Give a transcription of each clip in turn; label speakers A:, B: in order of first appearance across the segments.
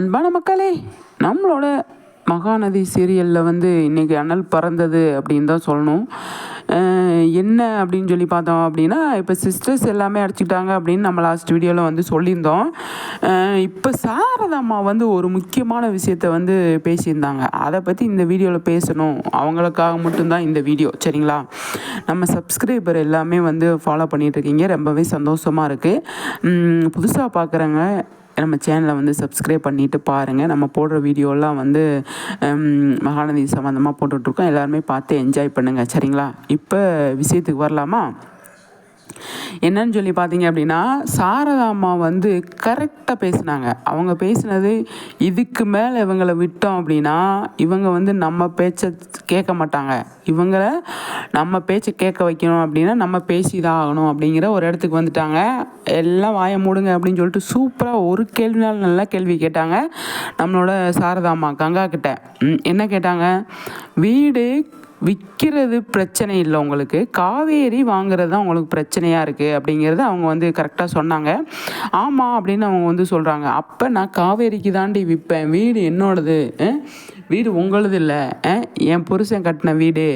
A: அன்பான மக்களே நம்மளோட மகாநதி சீரியலில் வந்து இன்றைக்கி அனல் பறந்தது அப்படின்னு தான் சொல்லணும். என்ன அப்படின்னு சொல்லி பார்த்தோம் அப்படின்னா இப்போ சிஸ்டர்ஸ் எல்லாமே அடிச்சுக்கிட்டாங்க அப்படின்னு நம்ம லாஸ்ட் வீடியோவில் வந்து சொல்லியிருந்தோம். இப்போ சாரதாம்மா வந்து ஒரு முக்கியமான விஷயத்த வந்து பேசியிருந்தாங்க. அதை பற்றி இந்த வீடியோவில் பேசணும். அவங்களுக்காக மட்டும்தான் இந்த வீடியோ சரிங்களா? நம்ம சப்ஸ்கிரைபர் எல்லாமே வந்து ஃபாலோ பண்ணிகிட்ருக்கீங்க ரொம்பவே சந்தோஷமாக இருக்குது புதுசாக பார்க்குறவங்க நம்ம சேனலை வந்து சப்ஸ்கிரைப் பண்ணிவிட்டு பாருங்கள் நம்ம போடுற வீடியோலாம் வந்து மகாநதி சம்மந்தமாக போட்டுட்ருக்கோம். எல்லாருமே பார்த்து என்ஜாய் பண்ணுங்கள் சரிங்களா? இப்போ விஷயத்துக்கு வரலாமா? என்னன்னு சொல்லி பார்த்தீங்க அப்படின்னா சாரதா அம்மா வந்து கரெக்டாக பேசினாங்க. அவங்க பேசினது இதுக்கு மேலே இவங்களை விட்டோம் அப்படின்னா இவங்க வந்து நம்ம பேச்சை கேட்க மாட்டாங்க. இவங்கள நம்ம பேச்சை கேட்க வைக்கணும் அப்படின்னா நம்ம பேசி தான் ஆகணும் அப்படிங்கிற ஒரு இடத்துக்கு வந்துட்டாங்க. எல்லாம் வாய மூடுங்க அப்படின்னு சொல்லிட்டு சூப்பராக ஒரு கேள்வினாலும் நல்லா கேள்வி கேட்டாங்க. நம்மளோட சாரதா அம்மா கங்கா கிட்ட. என்ன கேட்டாங்க? வீடு விற்கிறது பிரச்சனை இல்லை உங்களுக்கு. காவேரி வாங்குறது தான் உங்களுக்கு பிரச்சனையாக இருக்குது அப்படிங்கிறத அவங்க வந்து கரெக்டாக சொன்னாங்க. ஆமாம் அப்படின்னு அவங்க வந்து சொல்கிறாங்க அப்போ நான் காவேரிக்கு தாண்டி விற்பேன். வீடு என்னோடது? வீடு உங்களது இல்லை. என் புருஷன் கட்டின வீடு.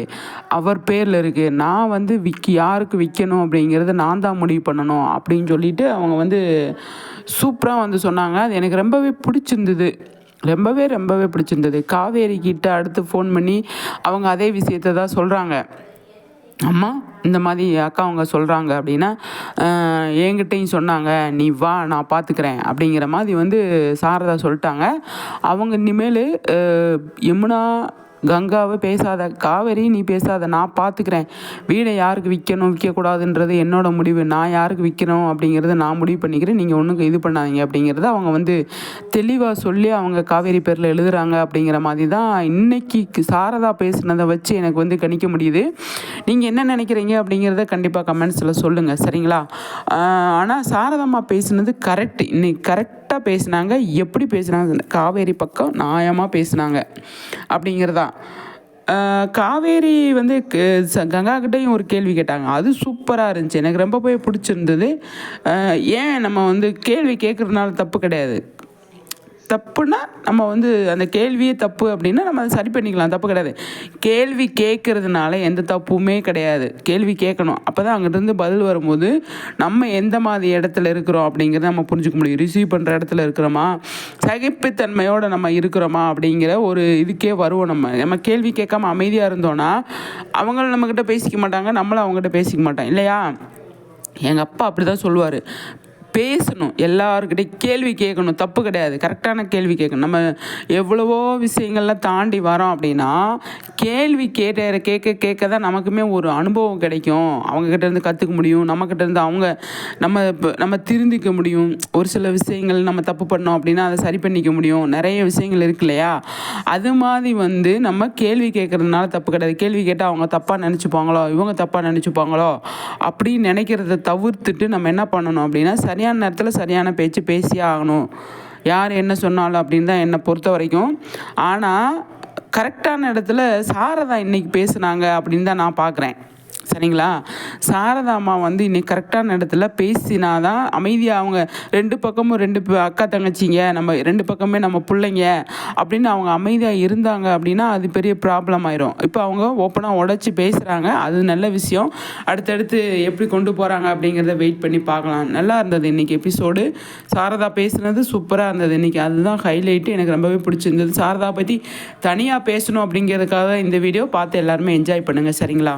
A: அவர் பேரில் இருக்குது நான் வந்து விற்கி யாருக்கு விற்கணும் அப்படிங்கிறத நான் தான் முடிவு பண்ணணும் அப்படின்னு சொல்லிட்டு அவங்க வந்து சூப்பராக வந்து சொன்னாங்க. அது எனக்கு ரொம்பவே பிடிச்சிருந்தது. ரொம்பவே ரொம்பவே பிடிச்சிருந்தது. காவேரி கிட்ட அடுத்து ஃபோன் பண்ணி அவங்க அதே விஷயத்த தான் சொல்கிறாங்க அம்மா இந்த மாதிரி அக்கா அவங்க சொல்கிறாங்க அப்படின்னா என்கிட்டையும் சொன்னாங்க. நீ வா நான் பார்த்துக்கிறேன் அப்படிங்கிற மாதிரி வந்து சாரதா சொல்லிட்டாங்க. அவங்க இனிமேல் யமுனா கங்காவை பேசாத காவேரி நீ பேசாத நான் பார்த்துக்கிறேன் வீடை யாருக்கு விற்கணும் விற்கக்கூடாதுன்றது என்னோட முடிவு. நான் யாருக்கு விற்கணும் அப்படிங்கிறத நான் முடிவு பண்ணிக்கிறேன். நீங்கள் ஒன்றுக்கு இது பண்ணாதீங்க அப்படிங்கிறத அவங்க வந்து தெளிவாக சொல்லி அவங்க காவேரி பேரில் எழுதுகிறாங்க அப்படிங்கிற மாதிரி தான் இன்னைக்கு சாரதா பேசுனதை வச்சு எனக்கு வந்து கணிக்க முடியுது. நீங்கள் என்ன நினைக்கிறீங்க அப்படிங்கிறத கண்டிப்பாக கமெண்ட்ஸில் சொல்லுங்கள் சரிங்களா? ஆனால் சாரதம்மா பேசுனது கரெக்ட் இன்னைக்கு கரெக்டாக பேசுனாங்க. எப்படி பேசுனாங்க? காவேரி பக்கம் நியாயமாக பேசுனாங்க. அப்படிங்கிறதா. காவேரி வந்து க- ச- கங்கா ஒரு கேள்வி கேட்டாங்க. அது சூப்பராக இருந்துச்சு. எனக்கு ரொம்ப போய் பிடிச்சிருந்தது. ஏன் நம்ம வந்து கேள்வி கேட்குறதுனால தப்பு கிடையாது. தப்புனா நம்ம வந்து அந்த கேள்வியே தப்பு அப்படின்னா நம்ம அதை சரி பண்ணிக்கலாம் தப்பு கிடையாது. கேள்வி கேட்கறதுனால எந்த தப்புமே கிடையாது. கேள்வி கேட்கணும். அப்போ தான் அங்கிட்டிருந்து பதில் வரும்போது நம்ம எந்த மாதிரி இடத்துல இருக்கிறோம் அப்படிங்கிறத நம்ம புரிஞ்சுக்க முடியும். ரிசீவ் பண்ணுற இடத்துல இருக்கிறோமா? சகிப்புத்தன்மையோடு நம்ம இருக்கிறோமா அப்படிங்கிற ஒரு இதுக்கே வருவோம் நம்ம. நம்ம கேள்வி கேட்காம அமைதியாக இருந்தோன்னா அவங்களும் நம்மக்கிட்ட பேசிக்க மாட்டாங்க நம்மளும் அவங்ககிட்ட பேசிக்க மாட்டோம் இல்லையா? எங்கள் அப்பா அப்படி தான் சொல்லுவார். பேசணும். எல்லாருக்கிட்டையும் கேள்வி கேட்கணும். தப்பு கிடையாது. கரெக்டான கேள்வி கேட்கணும். நம்ம எவ்வளவோ விஷயங்கள்லாம் தாண்டி வரோம் அப்படின்னா கேள்வி கேட்ட கேட்க கேட்க தான் நமக்குமே ஒரு அனுபவம் கிடைக்கும். அவங்கக்கிட்டேருந்து கற்றுக்க முடியும். நம்மக்கிட்டேருந்து அவங்க நம்ம நம்ம திருந்திக்க முடியும். ஒரு சில விஷயங்கள் நம்ம தப்பு பண்ணோம் அப்படின்னா அதை சரி பண்ணிக்க முடியும். நிறைய விஷயங்கள் இருக்கு இல்லையா? அது மாதிரி வந்து நம்ம கேள்வி கேட்குறதுனால தப்பு கிடையாது. கேள்வி கேட்டால் அவங்க தப்பாக நினச்சிப்பாங்களோ? இவங்க தப்பாக நினச்சிப்பாங்களோ? அப்படின்னு நினைக்கிறத தவிர்த்துட்டு நம்ம என்ன பண்ணணும் அப்படின்னா சரி சரியான நேரத்தில் சரியான பேச்சு பேசியே ஆகணும். யார் என்ன சொன்னாலும் அப்படின்னு தான் என்னை பொறுத்த வரைக்கும். ஆனால் கரெக்டான இடத்துல சாரதா இன்றைக்கி பேசுனாங்க அப்படின்னு தான் நான் பார்க்குறேன் சரிங்களா? சாரதா அம்மா வந்து இன்னைக்கு கரெக்டான இடத்துல பேசினா தான் அமைதியாக அவங்க ரெண்டு பக்கமும் ரெண்டு பே- அக்கா தங்கச்சிங்க நம்ம ரெண்டு பக்கமே நம்ம பிள்ளைங்க அப்படின்னு அவங்க அமைதியாக இருந்தாங்க அப்படின்னா அது பெரிய ப்ராப்ளம் ஆயிரும். இப்போ அவங்க ஓப்பனாக உடச்சி பேசுகிறாங்க அது நல்ல விஷயம். அடுத்தடுத்து எப்படி கொண்டு போகிறாங்க அப்படிங்கிறத வெயிட் பண்ணி பார்க்கலாம். நல்லா இருந்தது இன்னைக்கு எபிசோடு சாரதா பேசுனது சூப்பராக இருந்தது இன்னைக்கு. அதுதான் ஹைலைட்டு எனக்கு ரொம்பவே பிடிச்சிருந்தது. சாரதா பற்றி தனியாக பேசணும் அப்படிங்கிறதுக்காக இந்த வீடியோ பார்த்து எல்லாருமே என்ஜாய் பண்ணுங்கள் சரிங்களா?